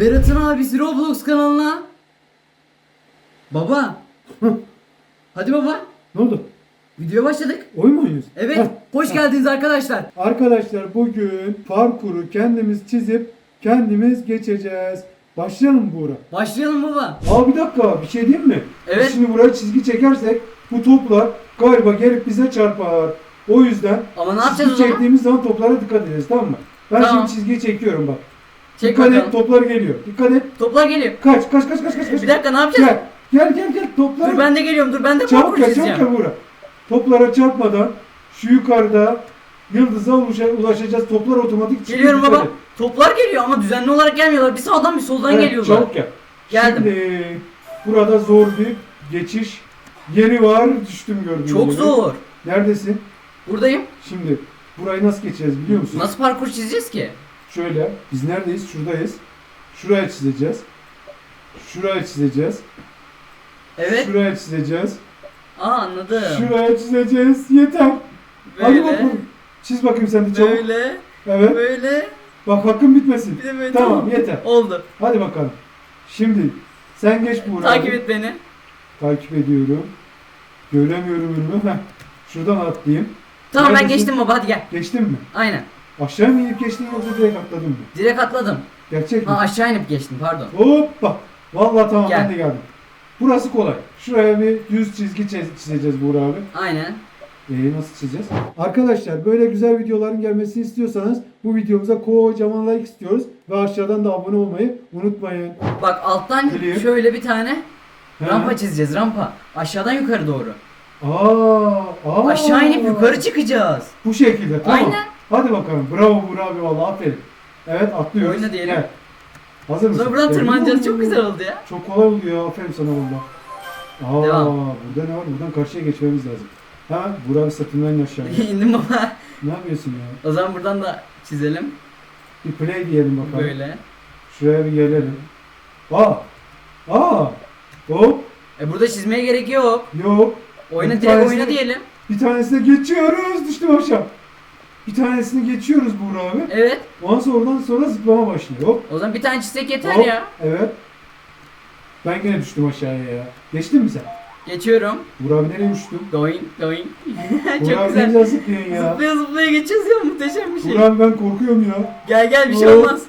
Berat'ın abisi Roblox kanalına. Baba. Hadi baba. Ne oldu? Videoya başladık. Oyun mu oynuyorsun? Evet. Heh, Hoş geldiniz arkadaşlar. Arkadaşlar bugün parkuru kendimiz çizip kendimiz geçeceğiz. Başlayalım mı Buğra? Başlayalım baba. Aa bir dakika bir şey diyeyim mi? Evet. Biz Şimdi buraya çizgi çekersek bu toplar galiba gelip bize çarpar. O yüzden Ama ne çizgi yapacağız o zaman? çektiğimiz zaman toplara dikkat edeceğiz tamam mı? Ben Tamam. şimdi çizgiyi çekiyorum bak. Çek dikkat bakalım. et toplar geliyor. Dikkat et. Toplar geliyor. Kaç kaç kaç kaç kaç. kaç. Bir dakika ne yapacağız? Gel. Gel gel gel toplar. Dur ben de geliyorum. Dur ben de Çabuk parkur gel çabuk çizeceğim. gel Buğra. Toplara çarpmadan şu yukarıda yıldıza ulaşa- ulaşacağız. Toplar otomatik çıkıyor. Geliyorum Dikkat baba. et. Toplar geliyor ama düzenli olarak gelmiyorlar. Bir sağdan bir soldan Evet, geliyorlar. Çabuk gel. Geldim. Şimdi burada zor bir geçiş yeri var. Düştüm gördüğün Çok gibi. zor. Neredesin? Buradayım. Şimdi burayı nasıl geçeceğiz biliyor musun? Nasıl parkur çizeceğiz ki? Şöyle. Biz neredeyiz? Şuradayız. Şuraya çizeceğiz. Şuraya çizeceğiz. Evet. Şuraya çizeceğiz. Aa anladım. Şuraya çizeceğiz. Yeter. Hadi Böyle. bakalım. Çiz bakayım sen de çabuk. Böyle. Evet. Böyle. Bak hakkın bitmesin. Bir de böyle. Tamam yeter. Oldu. Hadi bakalım. Şimdi sen geç Buğra. Takip et beni. Takip ediyorum. Göremiyorum önümü. Heh. Şuradan atlayayım. Tamam ben Neredesin? geçtim baba hadi gel. Geçtin mi? Aynen. Aşağı mı inip geçtin yoksa direkt atladın mı? Direkt atladım. Gerçek mi? Ha aşağı inip geçtim pardon. Hoppa. Vallahi tamam Gel. ben de geldim. Burası kolay. Şuraya bir düz çizgi çiz- çizeceğiz Buğra abi. Aynen. Ee, nasıl çizeceğiz? Arkadaşlar böyle güzel videoların gelmesini istiyorsanız bu videomuza kocaman like istiyoruz. Ve aşağıdan da abone olmayı unutmayın. Bak alttan Biliyorum. şöyle bir tane He. rampa çizeceğiz rampa. Aşağıdan yukarı doğru. Aa, aa. Aşağı inip yukarı çıkacağız. Bu şekilde tamam. Aynen. Hadi bakalım. Bravo Buğra abi vallahi aferin. Evet atlıyoruz. Oyna diyelim. Gel. Hazır mısın? Sonra buradan Evet. tırmanacağız. Çok güzel oldu ya. Çok kolay oldu ya. Aferin sana valla. Aa, Devam. burada ne var? Buradan karşıya geçmemiz lazım. Ha, Buğra abi sırtından in aşağıya. İndim baba. ne yapıyorsun ya? O zaman buradan da çizelim. Bir play diyelim bakalım. Böyle. Şuraya bir gelelim. Aa! Aa! Hop! E burada çizmeye gerek yok. Yok. Oyna Bir direkt tanesi- oyna diyelim. Bir tanesine geçiyoruz. Düştüm aşağı. Bir tanesini geçiyoruz Buğra abi. Evet. Ondan sonra oradan sonra zıplama başlıyor. Hop. O zaman bir tane çizsek yeter hop. ya. Evet. Ben gene düştüm aşağıya ya. Geçtin mi sen? Geçiyorum. Buğra abi nereye uçtun? Going going. Buğra Çok abi ne güzel. güzel zıplıyorsun ya. Zıplaya zıplaya geçeceğiz ya muhteşem bir şey. Buğra abi ben korkuyorum ya. Gel gel bir şey olmaz.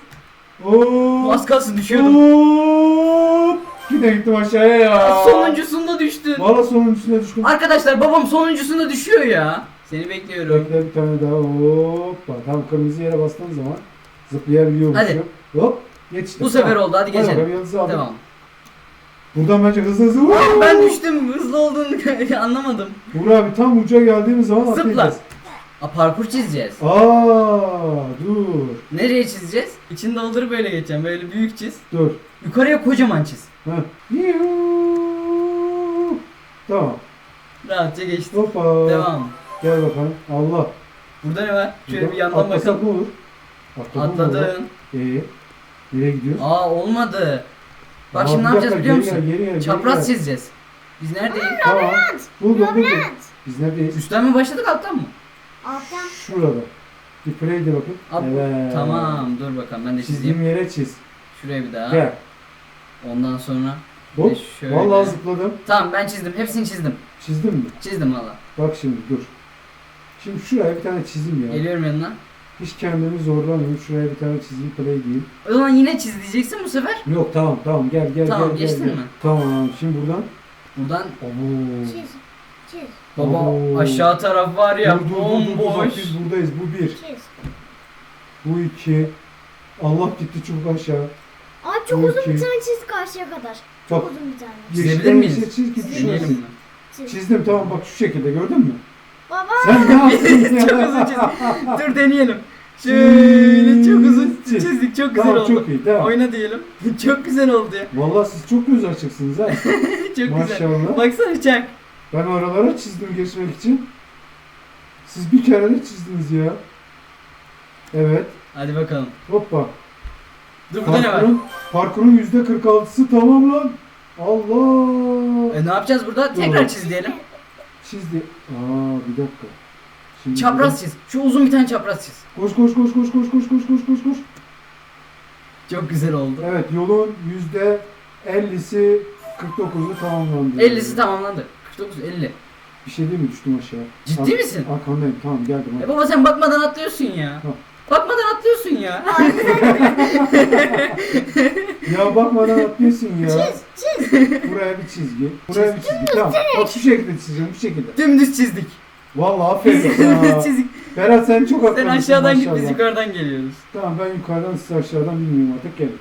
Oo. Az kalsın düşüyordum. Hop. Yine gittim aşağıya ya. Sonuncusunda düştün. Valla sonuncusuna düştüm. Arkadaşlar babam sonuncusunda düşüyor ya. Seni bekliyorum. Bekle bir tane daha. Hoppa. Tam kırmızı yere bastığın zaman zıplayabiliyormuşum. Hadi. Hop. Geçtim. Bu sefer oldu hadi geçelim. bakalım, yıldızı aldım. Tamam. Buradan bence hızlı hızlı. Aa, ben düştüm. Hızlı olduğunu anlamadım. Buğra abi tam uca geldiğimiz zaman Zıpla. atlayacağız. Aa, parkur çizeceğiz. Aa, dur. Nereye çizeceğiz? İçini doldurup böyle geçeceğim. Böyle büyük çiz. Dur. Yukarıya kocaman çiz. Heh. Yuhuu. Tamam. Rahatça geçtim. Hoppa. Devam. Gel bakalım. Allah. Burada ne var? Şöyle bir yandan atlasak bakalım. ne olur? Mı orada? Atladın. Ee, nereye gidiyoruz? Aa olmadı. Bak Aa, şimdi bir ne yapacağız dakika, biliyor geri musun? gel, geri gel, geri Çapraz gel. çizeceğiz. Biz neredeyiz? Tamam. Buldum buldum. Biz neredeyiz? Üstten mi başladık alttan mı? Alttan Şurada. Bir play de bakın. Ab- Evet. Tamam dur bakalım ben de çizeyim. Çizdiğim yere çiz. Şuraya bir daha. Gel. Ondan sonra. Hop. Şöyle. Vallahi zıpladım. Tamam ben çizdim. Hepsini çizdim. Çizdim mi? Çizdim valla. Bak şimdi dur. Şimdi şuraya bir tane çizeyim ya. Geliyorum yanına. Hiç kendimi zorlamayayım. Şuraya bir tane çizeyim play diyeyim. O zaman yine çiz diyeceksin bu sefer. Yok tamam tamam gel gel Tamam, gel. gel, geçtin gel. mi? Tamam şimdi buradan. Buradan Oo. çiz. Çiz. baba Oo. aşağı taraf var ya dur dur dur dur, dur. Bak bomboş. biz buradayız. Bu bir. Çiz. Bu iki. Allah gitti çubuk aşağı. Abi çok Bu uzun iki. bir tane çiz karşıya kadar. Bak. Çok uzun bir tane. Çizebilir yeşilden miyiz? yeşile Çiz ki Deneyelim düşmesin. mi? Çiz. Çizdim tamam bak şu şekilde gördün mü? Baba. Sen ne yaptın ya? çok uzun çizdik. Dur deneyelim. Şöyle çok uzun Çiz. çizdik. Çok güzel Tamam oldu. çok iyi tamam. Oyna diyelim. çok güzel oldu ya. Vallahi siz çok göz açıksınız ha. çok güzel. Maşallah. Baksana çak. Ben oralara çizdim geçmek için. Siz bir kere de çizdiniz ya. Evet. Hadi bakalım. Hoppa. Dur burada ne var? Parkurun, parkurun yüzde 46'sı tamam lan. Allah. E ne yapacağız burada? Tekrar çiz diyelim. Çizdi. Aa bir dakika. Şimdi Çapraz çiz. Şu uzun bir tane çapraz çiz. Koş koş koş koş koş koş koş koş koş koş. Çok güzel oldu. Evet yolun yüzde 50'si 49'u tamamlandı. 50'si tamamlandı. 49 50. Bir şey değil mi düştüm aşağı? Ciddi misin? Arkandayım tamam geldim. E hadi. baba sen bakmadan atlıyorsun ya. Tamam. Bakmadan atlıyorsun ya. Ya bakmadan atlıyorsun ya. Çiz çiz. Buraya bir çizgi. Buraya bir çizgi. Tamam. Bak şu şekilde çizeceğim. Bu şekilde. Dümdüz çizdik. Vallahi aferin Dümdüz sana. çizdik. Berat sen çok Sen akıllısın aşağıdan git biz maşallah. yukarıdan geliyoruz. Tamam ben yukarıdan siz aşağıdan bilmiyorum artık gelin.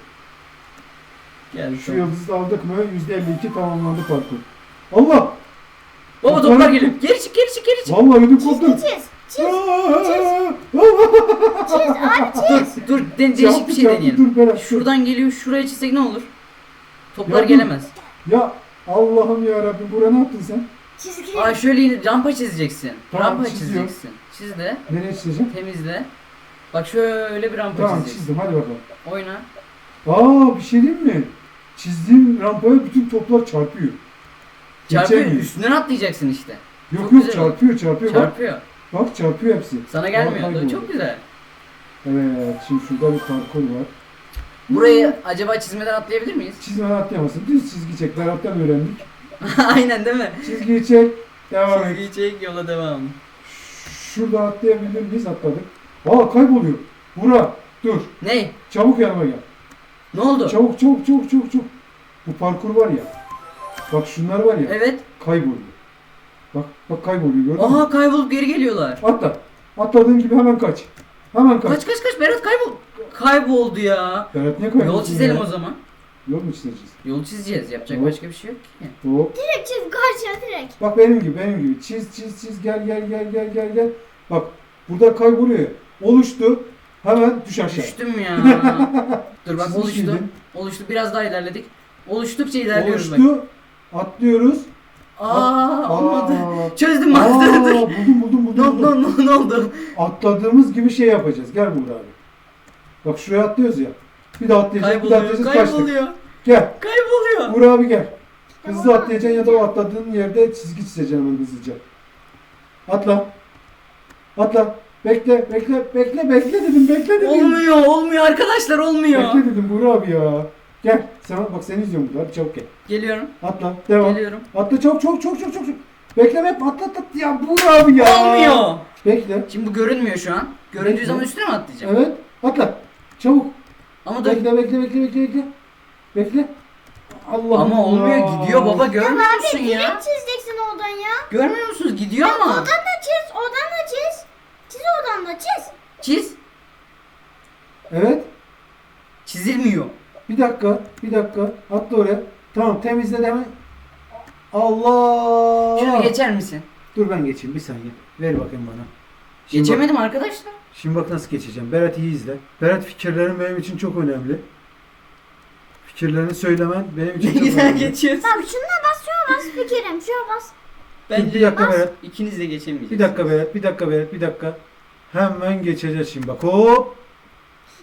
Gel. Şu yıldızı aldık mı %52 tamamlandı parkur. Allah! Baba Toplar geliyor. Geri çık geri çık geri çık. Vallahi ödüm Çizgi koptu. çiz. Çiz. Çiz abi çiz. Dur dur de- değişik bir şey deneyelim. Dur Berat. Şuradan. Şuradan geliyor şuraya çizsek ne olur? Toplar Ya dur. gelemez. Ya Allah'ım ya Rabbim buraya ne yaptın sen? Çizgi. Aa şöyle yine rampa çizeceksin. Tamam, rampa çiziyorum. çizeceksin. Çiz de Nereye çizeceğim? temizle. Bak şöyle bir rampa Tamam çizeceksin. çizdim hadi bakalım. Oyna. Aa bir şey diyeyim mi? Çizdiğim rampaya bütün toplar çarpıyor. Çarpıyor Geçemiyor. üstünden atlayacaksın işte. Yok Çok yok güzel çarpıyor çarpıyor. Bak, Çarpıyor. Bak çarpıyor hepsi. Sana gelmiyor. Çok güzel. Evet şimdi şurada bir parkur var. Burayı acaba çizmeden atlayabilir miyiz? Çizmeden atlayamazsın. Düz çizgi çek. Berat'tan öğrendik. Aynen değil mi? Çizgiyi çek. Devam et. Çizgiyi çek yola devam. Şurada atlayabilir miyiz? Atladık. Aa kayboluyor. Bura dur. Ne? Çabuk yanıma gel. Ne oldu? Çabuk çabuk çabuk çabuk çabuk. Bu parkur var ya. Bak şunlar var ya. Evet. Kayboluyor. Bak bak kayboluyor gördün mü? Aha kaybolup geri geliyorlar. Atla. Atladığın gibi hemen kaç. Hemen kaç. Kaç kaç kaç Berat kaybol. Kayboldu ya. Berat niye kaybolsun Yol çizelim ya? o zaman. Yol mu çizeceğiz? Yol çizeceğiz. Yapacak Hop. başka bir şey yok ki. Hop. Direkt çiz karşıya direkt. Bak benim gibi benim gibi. Çiz çiz çiz gel gel gel gel gel gel. Bak burada kayboluyor. Oluştu. Hemen düş aşağı. Düştüm ya. Dur bak Siz oluştu. Oluştu. Biraz daha ilerledik. Oluştukça ilerliyoruz bak. Oluştu. Atlıyoruz. Aa olmadı. Çözdüm Aa. Dur dur. buldum buldum Ne buldum. oldu buldum. ne, ne oldu? Atladığımız gibi şey yapacağız. Gel burada abi. Bak şuraya atlıyoruz ya. Bir daha atlayacağız. Bir daha Kayboluyor. atlayacağız. Kaçtık. Kayboluyor. Gel. Kayboluyor. Uğur abi gel. Hızlı atlayacaksın ya da o atladığın yerde çizgi çizeceksin hemen hızlıca. Atla. Atla. Bekle, bekle, bekle, bekle dedim, bekle dedim. Olmuyor olmuyor arkadaşlar olmuyor. Bekle dedim Uğur abi ya. Gel. Sen bak seni izliyorum burada. Hadi çabuk gel. Geliyorum. Atla. Devam. Geliyorum. Atla çok çok çok çok çok çok. Bekleme hep atla atla ya Uğur abi ya. Olmuyor. Bekle. Şimdi bu görünmüyor şu an. Göründüğü Bekle. zaman üstüne mi atlayacağım? Evet. Atla. Çabuk. Ama dur. Bekle bekle bekle bekle bekle. Bekle. Allah Ama olmuyor gidiyor baba görmüyor musun Abi ya? direkt çizeceksin oradan ya. Görmüyor musunuz gidiyor ama. Oradan da çiz, oradan da çiz. Çiz oradan da çiz. Çiz. Evet. Çizilmiyor. Bir dakika. Bir dakika. Atla oraya. Tamam temizle hemen. Allah. Şunu geçer misin? Dur ben geçeyim bir saniye. Ver bakayım bana. Şimdi bak, Geçemedim arkadaşlar. şimdi bak nasıl geçeceğim. Berat iyi izle. Berat fikirlerin benim için çok önemli. Fikirlerini söylemen benim için çok güzel önemli. geçiyorsun. Bak şuna bas, şuna bas fikirim, şuna bas. Bence bir dakika Berat. ikiniz de geçemeyeceksiniz. Bir dakika Berat, bir dakika Berat, bir dakika. Hemen geçeceğiz şimdi bak. Hop.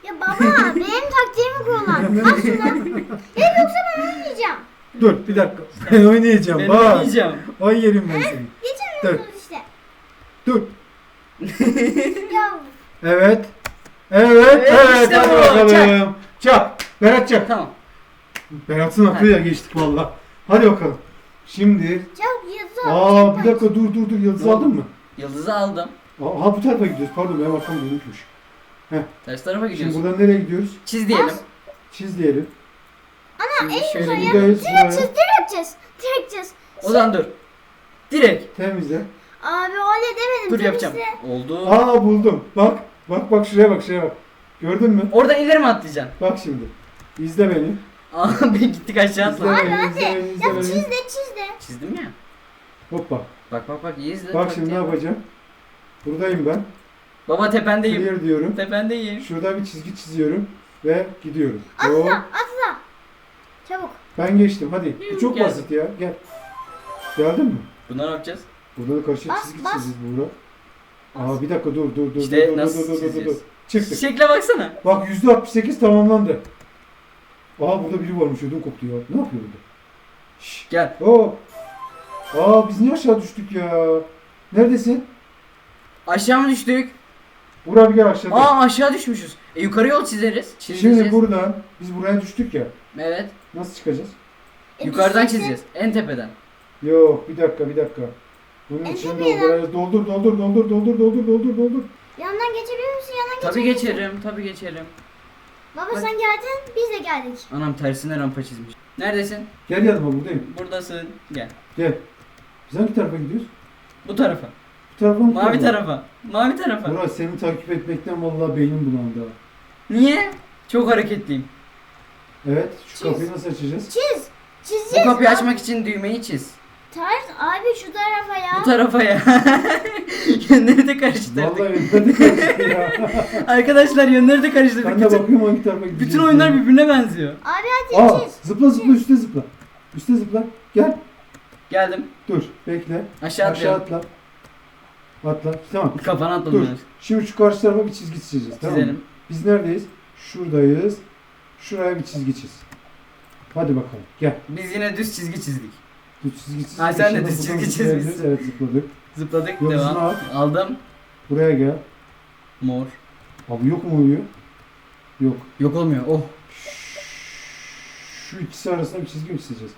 Ya baba benim taktiğimi kullan. Şuna. Ya yoksa ben oynayacağım. Dur bir dakika. Ben oynayacağım. Ben bak. oynayacağım. Ay yerim ben seni. Geçemiyorsunuz işte. Dur. Ya Evet. Evet, Evet, evet. işte hadi bu. bakalım. Çak. Berat çak. Tamam. Berat'ın aklıyla geçtik valla. Hadi bakalım. Şimdi. çabuk yazı Aa bir dakika dur dur dur. Yıldız Ne oldu? aldın mı? Yıldızı aldım. Aa bu tarafa gidiyoruz. Pardon benim arkam unutmuş. Ters tarafa Şimdi gidiyorsun. buradan nereye gidiyoruz? Çiz diyelim. Çiz diyelim. Şimdi şöyle yukarıya- gidelim. Buradayız. Direkt çiz, direkt çiz. Direkt çiz. O zaman dur. Direkt. Temizle. Abi öyle demedim. Dur temizle. yapacağım. Oldu. Aa buldum. Bak. Bak bak şuraya bak şuraya bak. Gördün mü? Oradan ileri mi atlayacaksın? Bak şimdi. İzle beni. Aa ben gittik aşağı İzle atla. beni, izle beni, izle Ya beni. çiz de çiz de. Çizdim ya. Hoppa. Bak bak bak iyi izle. Bak şimdi ne yapacağım? Buradayım ben. Baba tependeyim. Clear diyorum. Tependeyim. Şurada bir çizgi çiziyorum ve gidiyorum. Atla, Hop. atla. Çabuk. Ben geçtim hadi. Bu çok Gel. basit ya. Gel. Geldin mi? Bunu ne yapacağız? Burada da karşı Bas, çizgi bas. çizeceğiz burada. Aa bir dakika dur dur dur İşte dur dur nasıl dur dur dur dur. çizeceğiz? Çıktık. Şekle baksana. Bak %68 tamamlandı. Aa burada biri varmış ödüm koptu ya. Ne yapıyor burada? Şşş. Gel. Oo. Aa biz niye aşağı düştük ya? Neredesin? Aşağı mı düştük? Uğur abi gel aşağıda. Aa aşağı düşmüşüz. E yukarı yol çizeriz. Çizeceğiz. Şimdi buradan biz buraya düştük ya. Evet. Nasıl çıkacağız? E, Yukarıdan düşeceksin. çizeceğiz. En tepeden. Yok bir dakika bir dakika. Bunun En için tepeye dolduracağız. Doldur doldur doldur doldur doldur doldur doldur. Yandan geçebilir misin? Yandan Tabii geçerim. Tabii geçerim. Baba Bak. sen geldin, biz de geldik. Anam tersine rampa çizmiş. Neredesin? Gel yanıma buradayım. Buradasın. Gel. Gel. Biz hangi tarafa gidiyoruz? Bu tarafa. Bu Mavi tarafa. Mavi tarafa. Murat seni takip etmekten vallahi beynim bulandı. ha. Niye? Çok hareketliyim. Evet şu Çiz. kapıyı nasıl açacağız? Çiz. Bu Çizeceğiz. kapıyı açmak için düğmeyi çiz. Ters. Abi şu tarafa ya. Bu tarafa ya. yönleri de karıştırdık. Vallahi hadi karıştı ya. Arkadaşlar yönleri de karıştırdık. Ben de Bütün, bakıyorum hangi tarafa gideceğiz. bütün oyunlar birbirine benziyor. Abi hadi Aa çiz. zıpla zıpla üstte zıpla. Üstte zıpla. Gel. Geldim. Dur bekle. Aşağı Aşağı atlıyorum. atla. Atla. Tamam. Kafana atladım. Dur. ben. Şimdi şu karşı tarafa bir çizgi çizeceğiz. Tamam mı? Çizelim. Biz neredeyiz? Şuradayız. Şuraya bir çizgi çiz. Hadi bakalım. Gel. Biz yine düz çizgi çizdik. Düz çizgi çiz. Ha, sen de düz çizgi zıplayabiliriz. çizmişsin. Evet zıpladık. Zıpladık. Yıldızını Devam. al. Aldım. Buraya gel. Mor. Abi yok mu uyuyor? Yok. Yok olmuyor. Oh. Şu ikisi arasında bir çizgi mi çizeceğiz?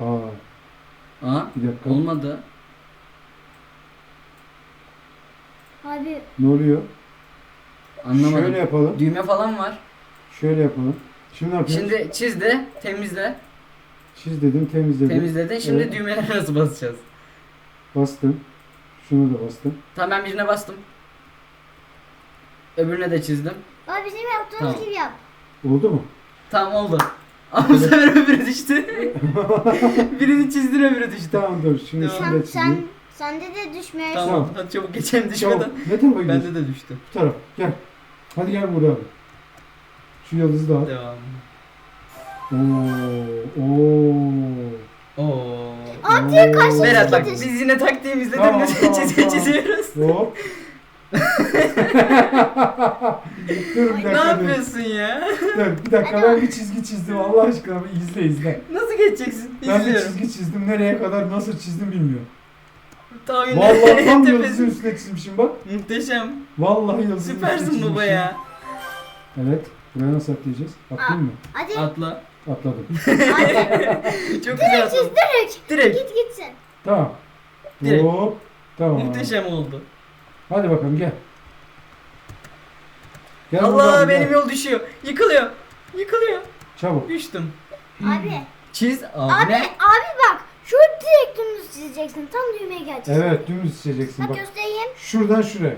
Aa Aa. bir dakika. Olmadı. Abi Ne oluyor? Anlamadım. Şöyle yapalım. Düğme falan var. Şöyle yapalım. Şimdi ne yapıyoruz? Şimdi çiz de temizle. Çiz dedim temizledim. Temizledin. Şimdi Evet. düğmelere nasıl basacağız? Bastım. Şunu da bastım. Tamam ben birine bastım. Öbürüne de çizdim. abi bizim yaptığımız Tamam. gibi yap. Oldu mu? Tamam oldu. Ama bu sefer öbürü düştü. Birini çizdin öbürü düştü. Tamam dur. Şimdi şunu da Sen, çizeyim. Sen sende de düşmeye. Tamam. Tamam. Hadi çabuk geçelim düşmeden. Ne tarafa gidiyorsun? Bende de düştü. Bu taraf. Gel. Hadi gel buraya abi. Şu yıldızı da al. Devam. Oo. Oo. Oo. Abi karşı Berat bak biz yine taktiğimizle Tamam, dümdüz tamam, çizgi tamam. çiziyoruz. Hop. dur bir Ne dakika. yapıyorsun ya? Dur bir dakika ben bir çizgi çizdim Allah aşkına bir izle izle. Nasıl geçeceksin? Ben bir çizgi çizdim nereye kadar nasıl çizdim bilmiyorum. Vallahi tam tepesi- yıldızın üstüne çizmişim bak. Muhteşem. Vallahi yıldızın üstüne Süpersin çizmişim. baba ya. Evet. Buraya nasıl atlayacağız? Atlayayım mı? Hadi. Atla. Atladım. Hadi. Çok güzel Direkt çiz atladın. direkt. Direkt. Git gitsin. Tamam. Direkt. Hop. Tamam. Muhteşem oldu. Hadi bakalım gel. Gel Allah gel. benim yol düşüyor. Yıkılıyor. Yıkılıyor. Çabuk. Düştüm. Abi. Çiz abi. Abi, ne? abi bak. Şu direkt dümdüz çizeceksin. Tam düğmeye geleceksin. Evet dümdüz çizeceksin Bak bak. göstereyim. Şuradan şuraya.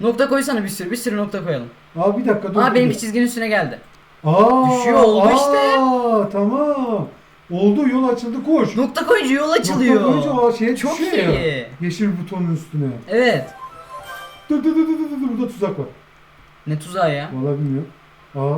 Nokta koysana bir sürü. Bir sürü nokta koyalım. Aa bir dakika dur. Aa benimki çizginin üstüne geldi. Aa, Düşüyor, oldu işte. Aa tamam. Oldu yol açıldı koş. Nokta koyunca yol Nokta açılıyor. koyunca o şeye Çok düşüyor ya. iyi. Yeşil butonun üstüne. Evet. Dur dur dur dur dur dur burada tuzak var. Ne tuzağı ya? Vallahi bilmiyorum. Aa.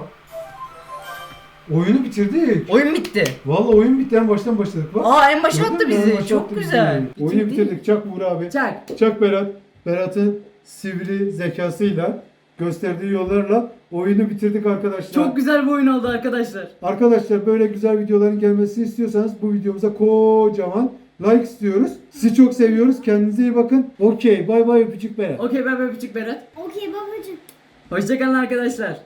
Oyunu bitirdik. Oyun bitti. Vallahi oyun bitti en baştan başladık bak. Aa en başa Gördün attı mü? En bizi. başa Çok attı bizi. güzel. Oyunu Bitirdi. bitirdik. Çak Uğur abi. Çak. Çak Berat. Berat'ın sivri zekasıyla gösterdiği yollarla oyunu bitirdik arkadaşlar. Çok güzel bir oyun oldu arkadaşlar. Arkadaşlar böyle güzel videoların gelmesini istiyorsanız bu videomuza kocaman like istiyoruz. Sizi çok seviyoruz. Kendinize iyi bakın. Okey. Bay bay öpücük Berat. Okey ben böyle küçük Berat. Okey babacığım. Hoşçakalın arkadaşlar.